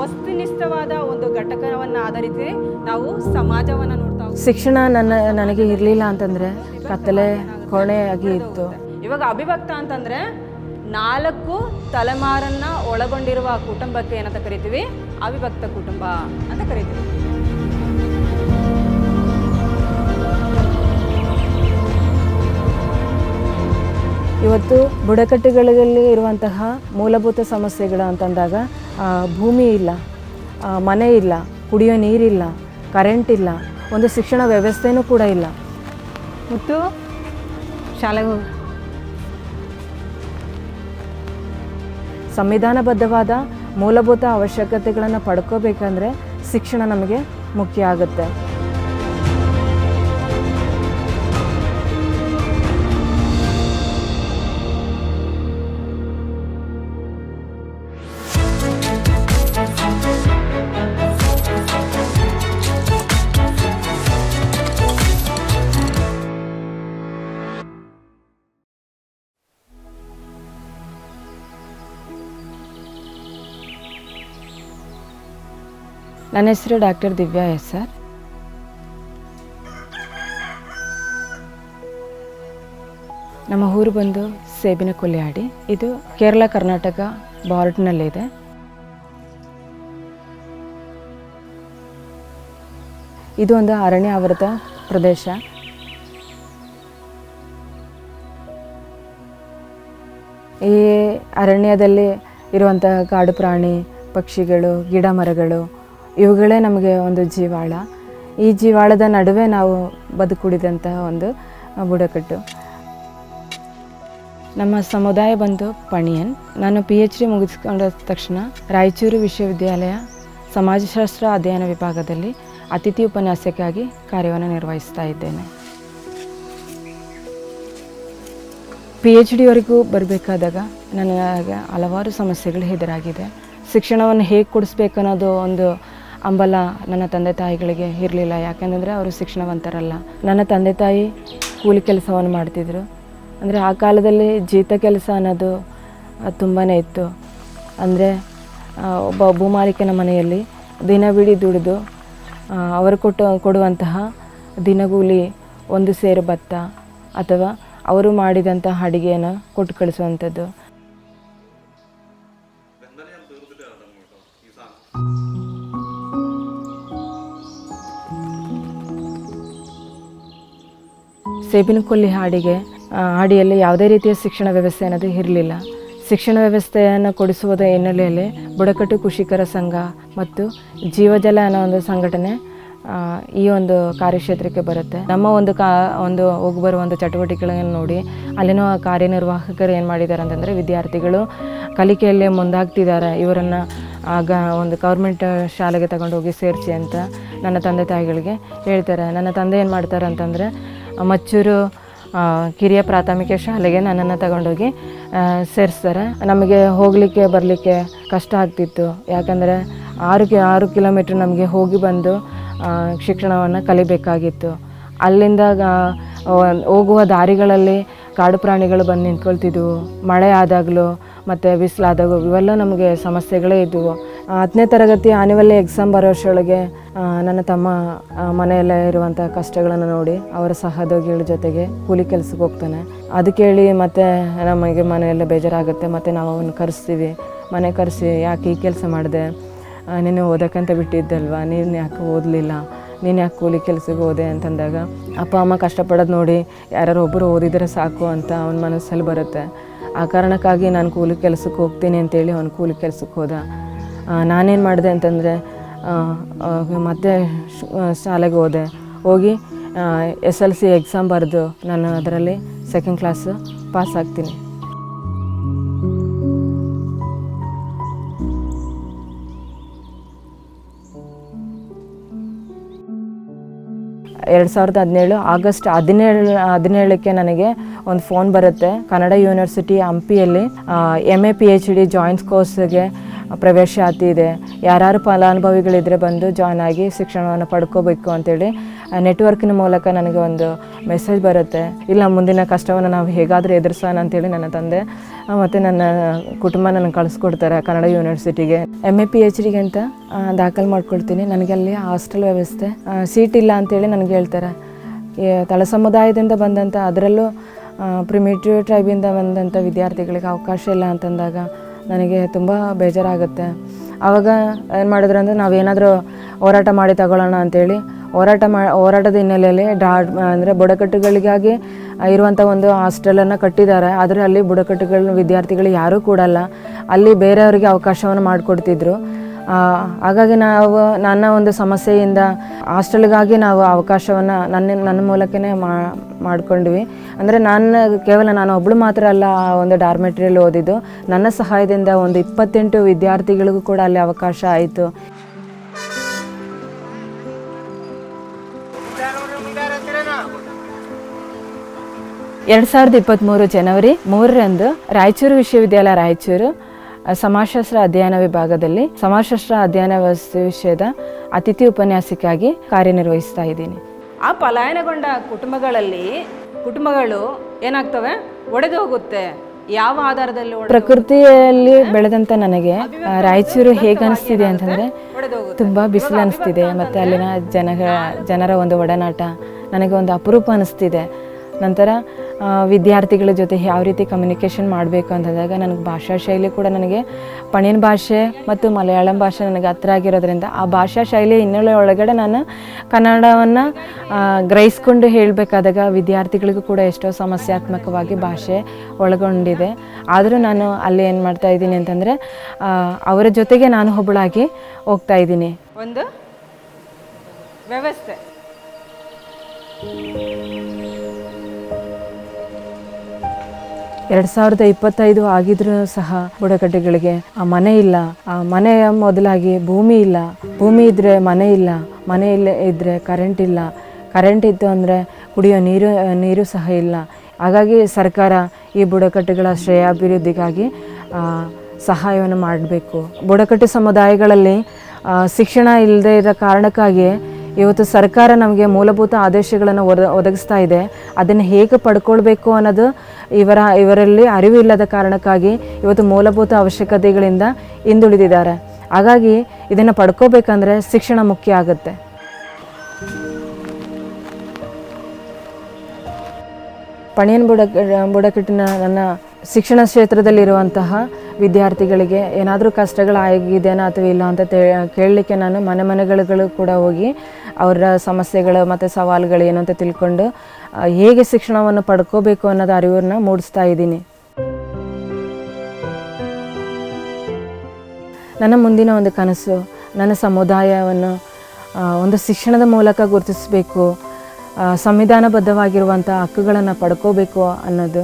ವಸ್ತುನಿಷ್ಠವಾದ ಒಂದು ಘಟಕವನ್ನು ಆಧರಿಸಿ ನಾವು ಸಮಾಜವನ್ನು ನೋಡ್ತಾ ಶಿಕ್ಷಣ ನನ್ನ ನನಗೆ ಇರಲಿಲ್ಲ ಅಂತಂದರೆ ಕತ್ತಲೆ ಕೊನೆಯಾಗಿ ಇತ್ತು. ಇವಾಗ ಅಭಿಭಕ್ತ ಅಂತಂದ್ರೆ ನಾಲ್ಕು ತಲೆಮಾರನ್ನ ಒಳಗೊಂಡಿರುವ ಕುಟುಂಬಕ್ಕೆ ಏನಂತ ಕರಿತೀವಿ? ಅವಿಭಕ್ತ ಕುಟುಂಬ ಅಂತ ಕರಿತೀವಿ. ಇವತ್ತು ಬುಡಕಟ್ಟುಗಳಲ್ಲಿ ಇರುವಂತಹ ಮೂಲಭೂತ ಸಮಸ್ಯೆಗಳು ಅಂತಂದಾಗ ಭೂಮಿ ಇಲ್ಲ ಮನೆ ಇಲ್ಲ ಕುಡಿಯೋ ನೀರಿಲ್ಲ ಕರೆಂಟ್ ಇಲ್ಲ ಒಂದು ಶಿಕ್ಷಣ ವ್ಯವಸ್ಥೆನೂ ಕೂಡ ಇಲ್ಲ. ಮತ್ತು ಶಾಲೆಗೆ ಸಂವಿಧಾನಬದ್ಧವಾದ ಮೂಲಭೂತ ಅವಶ್ಯಕತೆಗಳನ್ನು ಪಡ್ಕೋಬೇಕಂದ್ರೆ ಶಿಕ್ಷಣ ನಮಗೆ ಮುಖ್ಯ ಆಗುತ್ತೆ. ನನ್ನ ಹೆಸರು ಡಾಕ್ಟರ್ ದಿವ್ಯಾ ಎಸ್ ಸರ್. ನಮ್ಮ ಊರು ಬಂದು ಸೇಬಿನ ಕೊಲ್ಯಾಡಿ ಇದು ಕೇರಳ ಕರ್ನಾಟಕ ಬಾರ್ಡ್ನಲ್ಲಿದೆ ಇದು ಒಂದು ಅರಣ್ಯ ಆವೃತ ಪ್ರದೇಶ. ಈ ಅರಣ್ಯದಲ್ಲಿ ಇರುವಂತಹ ಕಾಡು ಪ್ರಾಣಿ, ಪಕ್ಷಿಗಳು, ಗಿಡ ಮರಗಳು ಇವುಗಳೇ ನಮಗೆ ಒಂದು ಜೀವಾಳ. ಈ ಜೀವಾಳದ ನಡುವೆ ನಾವು ಬದುಕುಳಿದಂತಹ ಒಂದು ಬುಡಕಟ್ಟು. ನಮ್ಮ ಸಮುದಾಯ ಬಂದು ಪಣಿಯನ್, ನಾನು ಪಿ ಎಚ್ ಡಿ ಮುಗಿಸ್ಕೊಂಡ ತಕ್ಷಣ ರಾಯಚೂರು ವಿಶ್ವವಿದ್ಯಾಲಯ ಸಮಾಜಶಾಸ್ತ್ರ ಅಧ್ಯಯನ ವಿಭಾಗದಲ್ಲಿ ಅತಿಥಿ ಉಪನ್ಯಾಸಕ್ಕಾಗಿ ಕಾರ್ಯವನ್ನು ನಿರ್ವಹಿಸ್ತಾ ಇದ್ದೇನೆ. ಪಿ ಎಚ್ ಡಿವರೆಗೂ ಬರಬೇಕಾದಾಗ ನನಗೆ ಹಲವಾರು ಸಮಸ್ಯೆಗಳು ಎದುರಾಗಿದೆ. ಶಿಕ್ಷಣವನ್ನು ಹೇಗೆ ಕೊಡಿಸ್ಬೇಕು ಅನ್ನೋದು ಒಂದು ಅಂಬಲ ನನ್ನ ತಂದೆ ತಾಯಿಗಳಿಗೆ ಇರಲಿಲ್ಲ. ಯಾಕೆಂದರೆ ಅವರು ಶಿಕ್ಷಣವಂತರಲ್ಲ. ನನ್ನ ತಂದೆ ತಾಯಿ ಕೂಲಿ ಕೆಲಸವನ್ನು ಮಾಡ್ತಿದ್ರು. ಅಂದರೆ ಆ ಕಾಲದಲ್ಲಿ ಜೀತ ಕೆಲಸ ಅನ್ನೋದು ತುಂಬಾ ಇತ್ತು. ಅಂದರೆ ಒಬ್ಬ ಭೂಮಾಲಿಕನ ಮನೆಯಲ್ಲಿ ದಿನವಿಡೀ ದುಡಿದು ಆ, ಅವರು ಕೊಟ್ಟು ಕೊಡುವಂತಹ ದಿನಗೂಲಿ ಒಂದು ಸೇರು ಭತ್ತ ಅಥವಾ ಅವರು ಮಾಡಿದಂಥ ಅಡುಗೆಯನ್ನು ಕೊಟ್ಟು ಕಳಿಸುವಂಥದ್ದು. ಸೇಬಿನ ಕೊಲ್ಲಿ ಹಾಡಿಗೆ ಹಾಡಿಯಲ್ಲಿ ಯಾವುದೇ ರೀತಿಯ ಶಿಕ್ಷಣ ವ್ಯವಸ್ಥೆ ಅನ್ನೋದು ಇರಲಿಲ್ಲ. ಶಿಕ್ಷಣ ವ್ಯವಸ್ಥೆಯನ್ನು ಕೊಡಿಸುವುದರ ಹಿನ್ನೆಲೆಯಲ್ಲಿ ಬುಡಕಟ್ಟು ಕೃಷಿಕರ ಸಂಘ ಮತ್ತು ಜೀವಜಲ ಅನ್ನೋ ಒಂದು ಸಂಘಟನೆ ಈ ಒಂದು ಕಾರ್ಯಕ್ಷೇತ್ರಕ್ಕೆ ಬರುತ್ತೆ. ನಮ್ಮ ಒಂದು ಕಾ, ಒಂದು ಹೋಗಿ ಬರುವ ಒಂದು ಚಟುವಟಿಕೆಗಳನ್ನು ನೋಡಿ ಅಲ್ಲಿನ ಕಾರ್ಯನಿರ್ವಾಹಕರು ಏನು ಮಾಡಿದ್ದಾರೆ ಅಂತಂದರೆ ವಿದ್ಯಾರ್ಥಿಗಳು ಕಲಿಕೆಯಲ್ಲಿ ಮುಂದಾಗ್ತಿದ್ದಾರೆ ಇವರನ್ನು ಆಗ ಒಂದು ಗೌರ್ಮೆಂಟ್ ಶಾಲೆಗೆ ತಗೊಂಡೋಗಿ ಸೇರಿಸಿ ಅಂತ ನನ್ನ ತಂದೆ ತಾಯಿಗಳಿಗೆ ಹೇಳ್ತಾರೆ. ನನ್ನ ತಂದೆ ಏನು ಮಾಡ್ತಾರೆ ಅಂತಂದರೆ ಮಚ್ಚೂರು ಕಿರಿಯ ಪ್ರಾಥಮಿಕ ಶಾಲೆಗೆ ನನ್ನನ್ನು ತಗೊಂಡೋಗಿ ಸೇರಿಸ್ತಾರೆ. ನಮಗೆ ಹೋಗಲಿಕ್ಕೆ, ಬರಲಿಕ್ಕೆ ಕಷ್ಟ ಆಗ್ತಿತ್ತು. ಯಾಕಂದರೆ ಆರು ಕಿ, ಆರು ಕಿಲೋಮೀಟ್ರ್ ನಮಗೆ ಹೋಗಿ ಬಂದು ಶಿಕ್ಷಣವನ್ನು ಕಲಿಬೇಕಾಗಿತ್ತು. ಅಲ್ಲಿಂದ ಹೋಗುವ ದಾರಿಗಳಲ್ಲಿ ಕಾಡು ಪ್ರಾಣಿಗಳು ಬಂದು ನಿಂತ್ಕೊಳ್ತಿದ್ವು. ಮಳೆ ಆದಾಗಲೂ, ಮತ್ತು ಬಿಸಿಲಾದಾಗಲೂ, ಇವೆಲ್ಲ ನಮಗೆ ಸಮಸ್ಯೆಗಳೇ ಇದ್ದವು ಹತ್ತನೇ ತರಗತಿ ಆನ್ಯುವಲ್ ಎಕ್ಸಾಮ್ ಬರೋ ವರ್ಷೊಳಗೆ ನನ್ನ ತಮ್ಮ ಮನೆಯಲ್ಲೇ ಇರುವಂಥ ಕಷ್ಟಗಳನ್ನು ನೋಡಿ ಅವರ ಸಹೋದ್ಯೋಗಿಗಳ ಜೊತೆಗೆ ಕೂಲಿ ಕೆಲಸಕ್ಕೆ ಹೋಗ್ತಾನೆ. ಅದು ಕೇಳಿ ಮತ್ತೆ ನಮಗೆ ಮನೆಯಲ್ಲೇ ಬೇಜಾರಾಗುತ್ತೆ, ಮತ್ತು ನಾವು ಅವನ್ನ ಕರೆಸ್ತೀವಿ. ಮನೆ ಕರೆಸಿ, ಯಾಕೆ ಈ ಕೆಲಸ ಮಾಡಿದೆ? ನೀನು ಓದೋಕ್ಕಂತ ಬಿಟ್ಟಿದ್ದಲ್ವಾ? ನೀನು ಯಾಕೆ ಓದಲಿಲ್ಲ? ನೀನು ಯಾಕೆ ಕೂಲಿ ಕೆಲಸಕ್ಕೆ ಹೋದೆ ಅಂತಂದಾಗ, ಅಪ್ಪ, ಅಮ್ಮ ಕಷ್ಟಪಡೋದು ನೋಡಿ ಯಾರು ಒಬ್ಬರು ಓದಿದರೆ ಸಾಕು ಅಂತ ಅವನ ಮನಸ್ಸಲ್ಲಿ ಬರುತ್ತೆ. ಆ ಕಾರಣಕ್ಕಾಗಿ ನಾನು ಕೂಲಿ ಕೆಲಸಕ್ಕೆ ಹೋಗ್ತೀನಿ ಅಂತೇಳಿ ಅವನು ಕೂಲಿ ಕೆಲಸಕ್ಕೆ ಹೋದ. ನಾನೇನು ಮಾಡಿದೆ ಅಂತಂದರೆ ಮತ್ತೆ ಶಾಲೆಗೆ ಹೋದೆ. ಹೋಗಿ ಎಸ್ ಎಲ್ ಸಿ ಎಕ್ಸಾಮ್ ಬರೆದು ನಾನು ಅದರಲ್ಲಿ ಸೆಕೆಂಡ್ ಕ್ಲಾಸ್ ಪಾಸ್ ಆಗ್ತೀನಿ. ಎರಡು ಸಾವಿರದ ಹದಿನೇಳು ಆಗಸ್ಟ್ ಹದಿನೇಳು, ಹದಿನೇಳಕ್ಕೆ ನನಗೆ ಒಂದು ಫೋನ್ ಬರುತ್ತೆ. ಕನ್ನಡ ಯೂನಿವರ್ಸಿಟಿ ಹಂಪಿಯಲ್ಲಿ M A P H D joints ಕೋರ್ಸ್ಗೆ ಪ್ರವೇಶಾತಿ ಇದೆ. ಯಾರು ಫಲಾನುಭವಿಗಳಿದ್ರೆ ಬಂದು ಜಾಯ್ನ್ ಆಗಿ ಶಿಕ್ಷಣವನ್ನು ಪಡ್ಕೋಬೇಕು ಅಂತೇಳಿ ನೆಟ್ವರ್ಕಿನ ಮೂಲಕ ನನಗೆ ಒಂದು ಮೆಸೇಜ್ ಬರುತ್ತೆ. ಇಲ್ಲ, ಮುಂದಿನ ಕಷ್ಟವನ್ನು ನಾವು ಹೇಗಾದರೂ ಎದುರಿಸೋಣ ಅಂತೇಳಿ ನನ್ನ ತಂದೆ ಮತ್ತು ನನ್ನ ಕುಟುಂಬ ನನಗೆ ಕಳಿಸ್ಕೊಡ್ತಾರೆ ಕನ್ನಡ ಯೂನಿವರ್ಸಿಟಿಗೆ ಎಂ ಎ ಪಿ ಎಚ್ ಡಿಗೆ ಅಂತ ದಾಖಲು ಮಾಡ್ಕೊಳ್ತೀನಿ ನನಗೆ ಅಲ್ಲಿ ಹಾಸ್ಟೆಲ್ ವ್ಯವಸ್ಥೆ ಸೀಟ್ ಇಲ್ಲ ಅಂತೇಳಿ ನನಗೆ ಹೇಳ್ತಾರೆ. ತಳ ಸಮುದಾಯದಿಂದ ಬಂದಂಥ, ಅದರಲ್ಲೂ ಪ್ರಿಮಿಟಿವ್ ಟ್ರೈಬಿಂದ ಬಂದಂಥ ವಿದ್ಯಾರ್ಥಿಗಳಿಗೆ ಅವಕಾಶ ಇಲ್ಲ ಅಂತಂದಾಗ ನನಗೆ ತುಂಬ ಬೇಜಾರಾಗುತ್ತೆ. ಆವಾಗ ಏನು ಮಾಡಿದ್ರು ಅಂದರೆ ನಾವೇನಾದರೂ ಹೋರಾಟ ಮಾಡಿ ತಗೊಳ್ಳೋಣ ಅಂತೇಳಿ ಹೋರಾಟ ಮಾ, ಹೋರಾಟದ ಹಿನ್ನೆಲೆಯಲ್ಲಿ ಡಾ, ಅಂದರೆ ಬುಡಕಟ್ಟುಗಳಿಗಾಗಿ ಇರುವಂಥ ಒಂದು ಹಾಸ್ಟೆಲನ್ನು ಕಟ್ಟಿದ್ದಾರೆ. ಆದರೆ ಅಲ್ಲಿ ಬುಡಕಟ್ಟುಗಳ ವಿದ್ಯಾರ್ಥಿಗಳು ಯಾರೂ ಕೂಡಲ್ಲ. ಅಲ್ಲಿ ಬೇರೆಯವರಿಗೆ ಅವಕಾಶವನ್ನು ಮಾಡಿಕೊಡ್ತಿದ್ರು. ಹಾಗಾಗಿ ನಾವು ನನ್ನ ಒಂದು ಸಮಸ್ಯೆಯಿಂದ ಹಾಸ್ಟೆಲ್ಗಾಗಿ ನಾವು ಅವಕಾಶವನ್ನು ನನ್ನ ನನ್ನ ಮೂಲಕನೇ ಮಾ, ಮಾಡ್ಕೊಂಡ್ವಿ. ಅಂದರೆ ನಾನು ಕೇವಲ ನಾನು ಒಬ್ಬಳು ಮಾತ್ರ ಅಲ್ಲ ಒಂದು ಡಾರ್ಮೆಟ್ರಿಯಲ್ಲಿ ಓದಿದ್ದು. ನನ್ನ ಸಹಾಯದಿಂದ ಒಂದು ಇಪ್ಪತ್ತೆಂಟು ವಿದ್ಯಾರ್ಥಿಗಳಿಗೂ ಕೂಡ ಅಲ್ಲಿ ಅವಕಾಶ ಆಯಿತು. ಎರಡು ಸಾವಿರದ ಇಪ್ಪತ್ತ್ಮೂರು ಜನವರಿ ಮೂರರಂದು ರಾಯಚೂರು ವಿಶ್ವವಿದ್ಯಾಲಯ ರಾಯಚೂರು ಸಮಾಜಶಾಸ್ತ್ರ ಅಧ್ಯಯನ ವಿಭಾಗದಲ್ಲಿ ಸಮಾಜಶಾಸ್ತ್ರ ಅಧ್ಯಯನ ವಿಷಯದ ಅತಿಥಿ ಉಪನ್ಯಾಸಕ್ಕಾಗಿ ಕಾರ್ಯನಿರ್ವಹಿಸ್ತಾ ಇದ್ದೀನಿ. ಆ ಪಲಾಯನಗೊಂಡ ಕುಟುಂಬಗಳಲ್ಲಿ ಕುಟುಂಬಗಳು ಏನಾಗ್ತವೆ? ಒಡೆದು ಹೋಗುತ್ತೆ ಯಾವ ಆಧಾರದಲ್ಲಿ ಪ್ರಕೃತಿಯಲ್ಲಿ ಬೆಳೆದಂತ ನನಗೆ ರಾಯಚೂರು ಹೇಗೆ ಅನಿಸ್ತಿದೆ ಅಂತಂದರೆ ತುಂಬ ಬಿಸಿಲು ಅನಿಸ್ತಿದೆ ಮತ್ತು ಅಲ್ಲಿನ ಜನ ಜನರ ಒಂದು ಒಡನಾಟ ನನಗೆ ಒಂದು ಅಪರೂಪ ಅನಿಸ್ತಿದೆ. ನಂತರ ವಿದ್ಯಾರ್ಥಿಗಳ ಜೊತೆ ಯಾವ ರೀತಿ ಕಮ್ಯುನಿಕೇಷನ್ ಮಾಡಬೇಕು ಅಂತಂದಾಗ ನನಗೆ ಭಾಷಾ ಶೈಲಿ ಕೂಡ ನನಗೆ ಪಣ್ಯನ ಭಾಷೆ ಮತ್ತು ಮಲಯಾಳಂ ಭಾಷೆ ನನಗೆ ಹತ್ರ ಆಗಿರೋದ್ರಿಂದ ಆ ಭಾಷಾ ಶೈಲಿ ಹಿನ್ನೆಲೆ ಒಳಗಡೆ ನಾನು ಕನ್ನಡವನ್ನು ಗ್ರಹಿಸ್ಕೊಂಡು ಹೇಳಬೇಕಾದಾಗ ವಿದ್ಯಾರ್ಥಿಗಳಿಗೂ ಕೂಡ ಎಷ್ಟೋ ಸಮಸ್ಯಾತ್ಮಕವಾಗಿ ಭಾಷೆ ಒಳಗೊಂಡಿದೆ. ಆದರೂ ನಾನು ಅಲ್ಲಿ ಏನು ಮಾಡ್ತಾ ಇದ್ದೀನಿ ಅಂತಂದರೆ ಅವರ ಜೊತೆಗೆ ನಾನು ಒಬ್ಬಳಾಗಿ ಹೋಗ್ತಾ ಇದ್ದೀನಿ. ಒಂದು ವ್ಯವಸ್ಥೆ. ಎರಡು ಸಾವಿರದ ಇಪ್ಪತ್ತೈದು ಆಗಿದ್ರೂ ಸಹ ಬುಡಕಟ್ಟುಗಳಿಗೆ ಆ ಮನೆ ಇಲ್ಲ. ಆ ಮನೆಯ ಮೊದಲಾಗಿ ಭೂಮಿ ಇಲ್ಲ. ಭೂಮಿ ಇದ್ರೆ ಮನೆ ಇಲ್ಲ. ಮನೆ ಇಲ್ಲ ಇದ್ರೆ ಕರೆಂಟ್ ಇಲ್ಲ. ಕರೆಂಟ್ ಇತ್ತು ಅಂದರೆ ಕುಡಿಯೋ ನೀರು ನೀರು ಸಹ ಇಲ್ಲ. ಹಾಗಾಗಿ ಸರ್ಕಾರ ಈ ಬುಡಕಟ್ಟುಗಳ ಶ್ರೇಯಾಭಿವೃದ್ಧಿಗಾಗಿ ಸಹಾಯವನ್ನು ಮಾಡಬೇಕು. ಬುಡಕಟ್ಟು ಸಮುದಾಯಗಳಲ್ಲಿ ಶಿಕ್ಷಣ ಇಲ್ಲದೆ ಇರೋ ಕಾರಣಕ್ಕಾಗಿ ಇವತ್ತು ಸರ್ಕಾರ ನಮಗೆ ಮೂಲಭೂತ ಆದೇಶಗಳನ್ನು ಒದ, ಒದಗಿಸ್ತಾ ಇದೆ. ಅದನ್ನು ಹೇಗೆ ಪಡ್ಕೊಳ್ಬೇಕು ಅನ್ನೋದು ಇವರ, ಇವರಲ್ಲಿ ಅರಿವು ಇಲ್ಲದ ಕಾರಣಕ್ಕಾಗಿ ಇವತ್ತು ಮೂಲಭೂತ ಅವಶ್ಯಕತೆಗಳಿಂದ ಹಿಂದುಳಿದಿದ್ದಾರೆ. ಹಾಗಾಗಿ ಇದನ್ನು ಪಡ್ಕೋಬೇಕಂದ್ರೆ ಶಿಕ್ಷಣ ಮುಖ್ಯ ಆಗುತ್ತೆ. ಪಣಿಯನ್ ಬುಡ ಬುಡಕಟ್ಟಿನ ನನ್ನ ಶಿಕ್ಷಣ ಕ್ಷೇತ್ರದಲ್ಲಿರುವಂತಹ ವಿದ್ಯಾರ್ಥಿಗಳಿಗೆ ಏನಾದರೂ ಕಷ್ಟಗಳಾಗಿದೆಯಾ ಅಥವಾ ಇಲ್ಲ ಅಂತ ತೇ, ಕೇಳಲಿಕ್ಕೆ ನಾನು ಮನೆ ಮನೆಗಳು ಕೂಡ ಹೋಗಿ ಅವರ ಸಮಸ್ಯೆಗಳು ಮತ್ತು ಸವಾಲುಗಳು ಏನು ಅಂತ ತಿಳ್ಕೊಂಡು ಹೇಗೆ ಶಿಕ್ಷಣವನ್ನು ಪಡ್ಕೋಬೇಕು ಅನ್ನೋದು ಅರಿವನ್ನು ಮೂಡಿಸ್ತಾ ಇದ್ದೀನಿ. ನನ್ನ ಮುಂದಿನ ಒಂದು ಕನಸು, ನನ್ನ ಸಮುದಾಯವನ್ನು ಒಂದು ಶಿಕ್ಷಣದ ಮೂಲಕ ಗುರುತಿಸಬೇಕು ಸಂವಿಧಾನಬದ್ಧವಾಗಿರುವಂಥ ಹಕ್ಕುಗಳನ್ನು ಪಡ್ಕೋಬೇಕು ಅನ್ನೋದು.